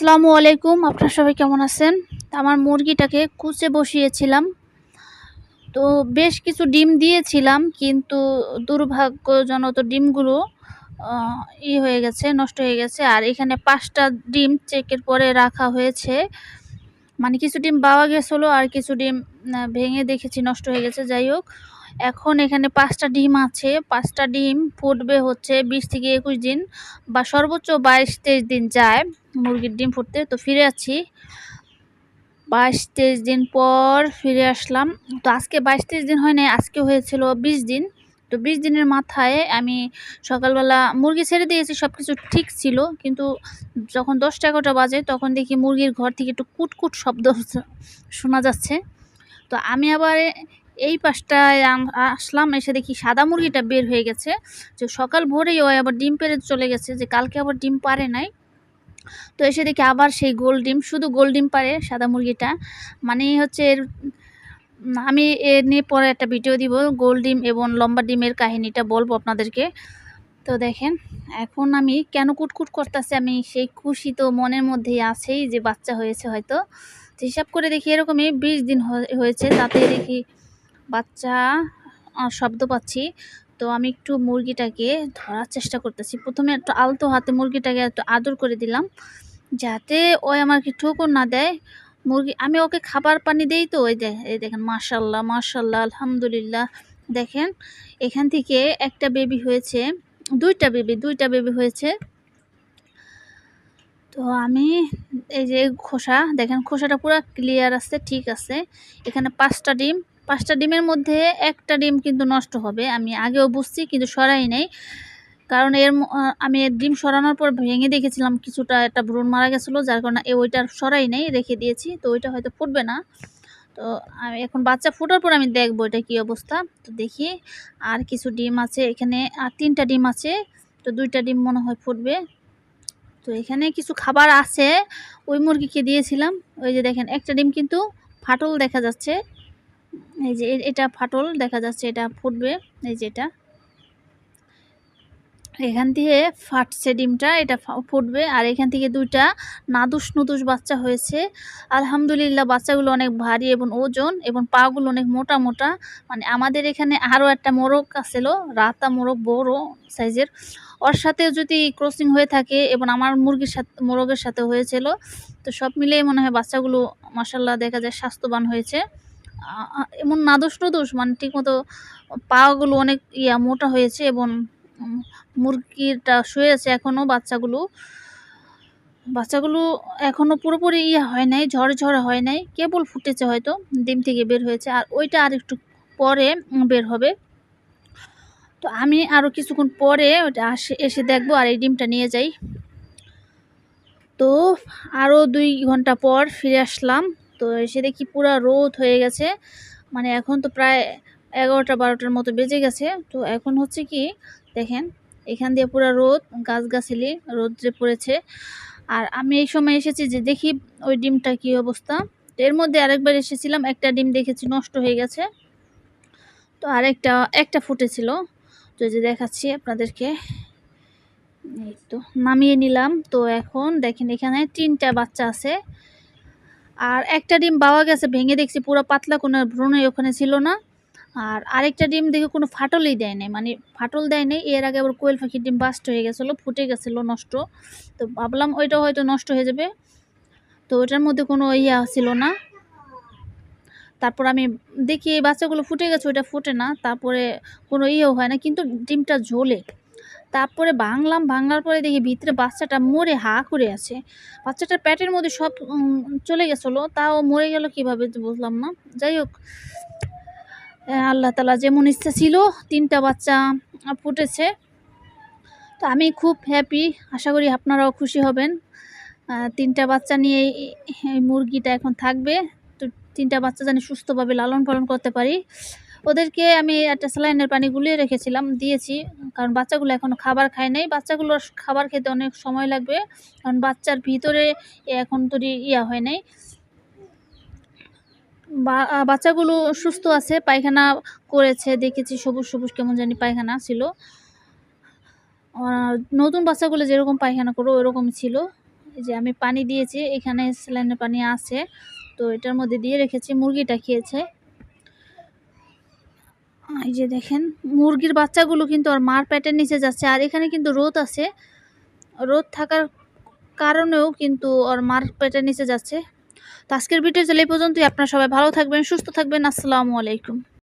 আসসালামু আলাইকুম। আপনারা সবাই কেমন আছেন? আমার মুরগিটাকে কুচে বসিয়েছিলাম। তো বেশ কিছু ডিম দিয়েছিলাম, কিন্তু দুর্ভাগ্যজনত ডিমগুলো ই হয়ে গেছে, নষ্ট হয়ে গেছে। আর এখানে পাঁচটা ডিম চেকের পরে রাখা হয়েছে। মানে কিছু ডিম পাওয়া গেছিল আর কিছু ডিম ভেঙে দেখেছি, নষ্ট হয়ে গেছে। যাই হোক এখন এখানে পাঁচটা ডিম আছে। পাঁচটা ডিম ফুটবে হচ্ছে বিশ থেকে একুশ দিন বা সর্বোচ্চ বাইশ তেইশ দিন যায় মুরগির ডিম ফুটতে। তো ফিরে আছি বাইশ তেইশ দিন পর ফিরে আসলাম। তো আজকে বাইশ তেইশ দিন হয় নাই, আজকে হয়েছিল বিশ দিন। তো বিশ দিনের মাথায় আমি সকালবেলা মুরগি ছেড়ে দিয়েছি সব কিছু ঠিক ছিল। কিন্তু যখন দশটা এগারোটা বাজে, তখন দেখি মুরগির ঘর থেকে একটু কুটকুট শব্দ শোনা যাচ্ছে। তো আমি আবার এই পাশটায় আসলাম, এসে দেখি সাদা মুরগিটা বের হয়ে গেছে। যে সকাল ভোরেই ও আবার ডিম পেরে চলে গেছে, যে কালকে আবার ডিম পারে নাই। তো এসে দেখি আবার সেই গোল ডিম, শুধু গোল ডিম পারে সাদা মুরগিটা। মানে হচ্ছে এর আমি এর নিয়ে পরে একটা ভিডিও দিব, গোল ডিম এবং লম্বা ডিমের কাহিনীটা বলব আপনাদেরকে। তো দেখেন, এখন আমি কেন কুটকুট করতেছে, আমি সেই খুশি তো মনের মধ্যেই আছেই যে বাচ্চা হয়েছে হয়তো। হিসাব করে দেখি এরকমই বিশ দিন হয়ে- হয়েছে, তাতে দেখি বাচ্চা শব্দ পাচ্ছি। তো আমি একটু মুরগিটাকে ধরার চেষ্টা করতেছি। প্রথমে একটু আলতো হাতে মুরগিটাকে একটু আদর করে দিলাম। যাতে ওই আমাকে ঠোকর না দেয়। মুরগি, আমি ওকে খাবার পানি দেই তো, ওই এই দেখেন মাশাল্লাহ মাশাল্লাহ আলহামদুলিল্লাহ। দেখেন, এখান থেকে একটা বেবি হয়েছে, দুইটা বেবি দুইটা বেবি হয়েছে। তো আমি এই যে খোসা, দেখেন, খোসাটা পুরো ক্লিয়ার আছে, ঠিক আছে। এখানে পাঁচটা ডিম পাঁচটা ডিমের মধ্যে একটা ডিম কিন্তু নষ্ট হবে। আমি আগেও বুঝছি কিন্তু সরাই নেই। কারণ এর আমি ডিম সরানোর পর ভেঙে দেখেছিলাম কিছুটা একটা ভ্রূণ মারা গেছিল, যার কারণে ওইটার সরাই নেই, রেখে দিয়েছি। তো ওইটা হয়তো ফুটবে না। তো আমি এখন বাচ্চা ফোটার পর আমি দেখব এটা কী অবস্থা। তো দেখি আর কিছু ডিম আছে এখানে, আর তিনটা ডিম আছে। তো দুইটা ডিম মনে হয় ফুটবে। তো এখানে কিছু খাবার আছে। ওই মুরগিকে দিয়েছিলাম। ওই যে দেখেন, একটা ডিম কিন্তু ফাটল দেখা যাচ্ছে। এই যে এটা ফাটল, দেখা যাচ্ছে এটা ফুটবে, এই যে এটা। এখান থেকে ফাটছে ডিমটা, এটা ফুটবে, আর এখান থেকে দুইটা নাদুস নুদুস বাচ্চা হয়েছে। আলহামদুলিল্লাহ, বাচ্চাগুলো অনেক ভারী এবং ওজন, এবং পাগুলো অনেক মোটা মোটা। মানে আমাদের এখানে আরও একটা মোরগ আছিল, রাতা মোরগ, বড় সাইজের। ওর সাথে যদি ক্রসিং হয়ে থাকে, এবং আমার মুরগির সাথে, মোরগের সাথে হয়েছিল, তো সব মিলিয়ে মনে হয় বাচ্চাগুলো মাসাল্লাহ দেখা যায় স্বাস্থ্যবান হয়েছে। এমন নাদোষ নদোষ মানে ঠিকমতো পাগুলো অনেক ইয়া মোটা হয়েছে এবং মুরগিটা শুয়ে আছে এখনও বাচ্চাগুলো। বাচ্চাগুলো এখনও পুরোপুরি ইয়ে হয় নাই ঝড় ঝড় হয় নাই, কেবল ফুটেছে হয়তো, ডিম থেকে বের হয়েছে। আর ওইটা আর একটু পরে বের হবে। তো আমি আরও কিছুক্ষণ পরে ওটা আসে, এসে দেখব আর এই ডিমটা নিয়ে যাই। তো আরও দুই ঘণ্টা পর ফিরে আসলাম। তো এসে দেখি পুরো রোদ হয়ে গেছে। মানে এখন তো প্রায় এগারোটা বারোটার মতো বেজে গেছে। তো এখন হচ্ছে কি, দেখেন, এখান দিয়ে পুরো রোদ, গাছগাছালি, রোদ্রে পড়েছে। আর আমি এই সময় এসেছি যে দেখি ওই ডিমটা কি অবস্থা। তো এর মধ্যে আরেকবার এসেছিলাম, একটা ডিম দেখেছি নষ্ট হয়ে গেছে। তো আরেকটা, একটা ফুটেছিল। তো যে দেখাচ্ছি আপনাদেরকে। এই তো, নামিয়ে নিলাম। তো এখন দেখেন, এখানে তিনটা বাচ্চা আছে। আর একটা ডিম পাওয়া গেছে, ভেঙে দেখছি পুরো পাতলা, কোনো ভ্রূণই ওখানে ছিল না। আর আরেকটা ডিম দেখে কোনো ফাটলই দেয় নাই মানে ফাটল দেয় নাই, এর আগে আবার কোয়েল পাখির ডিম বাস্ট হয়ে গেছিল, ফুটে গেছিল, নষ্ট। তো ভাবলাম ওইটা হয়তো নষ্ট হয়ে যাবে। তো ওইটার মধ্যে কোনো ইয়া ছিল না। তারপর আমি দেখি এই বাচ্চাগুলো ফুটে গেছে, ওইটা ফুটে না, তারপরে কোনো ইয়েও হয় না, কিন্তু ডিমটা ঝোলে তারপরে ভাঙলাম, ভাঙার পরে দেখি ভিতরে বাচ্চাটা মরে হা করে আছে। বাচ্চাটার পেটের মধ্যে সব চলে গেছিল, তাও মরে গেল কীভাবে বুঝলাম না। যাই হোক আল্লাহ তালা যেমন ইচ্ছা ছিল, তিনটা বাচ্চা ফুটেছে। তো আমি খুব হ্যাপি আশা করি আপনারাও খুশি হবেন। তিনটা বাচ্চা নিয়ে এই মুরগিটা এখন থাকবে। তো তিনটা বাচ্চা জানি সুস্থভাবে লালন পালন করতে পারি। ওদেরকে আমি একটা স্যালাইনের পানি গুলিয়ে রেখেছিলাম, দিয়েছি। কারণ বাচ্চাগুলো এখনও খাবার খায় নাই। বাচ্চাগুলোর খাবার খেতে অনেক সময় লাগবে। কারণ বাচ্চার ভিতরে এখন তো ইয়া হয় নাই। বাচ্চাগুলো সুস্থ আছে, পায়খানা করেছে, দেখেছি সবুজ সবুজ কেমন জানি পায়খানা ছিল। নতুন বাচ্চাগুলো যেরকম পায়খানা করো ওরকম ছিল। এই যে আমি পানি দিয়েছি, এখানে স্যালাইনের পানি আছে। তো এটার মধ্যে দিয়ে রেখেছি, মুরগিটা খেয়েছে। এই যে দেখেন, মুরগির বাচ্চাগুলো কিন্তু ওর মার পেটের নিচে যাচ্ছে, আর এখানে কিন্তু রোদ আছে। রোদ থাকার কারণেও কিন্তু ওর মার পেটের নিচে যাচ্ছে। তো আজকের ভিডিও চলে এই পর্যন্তই। আপনারা সবাই ভালো থাকবেন, সুস্থ থাকবেন। আসসালামু আলাইকুম।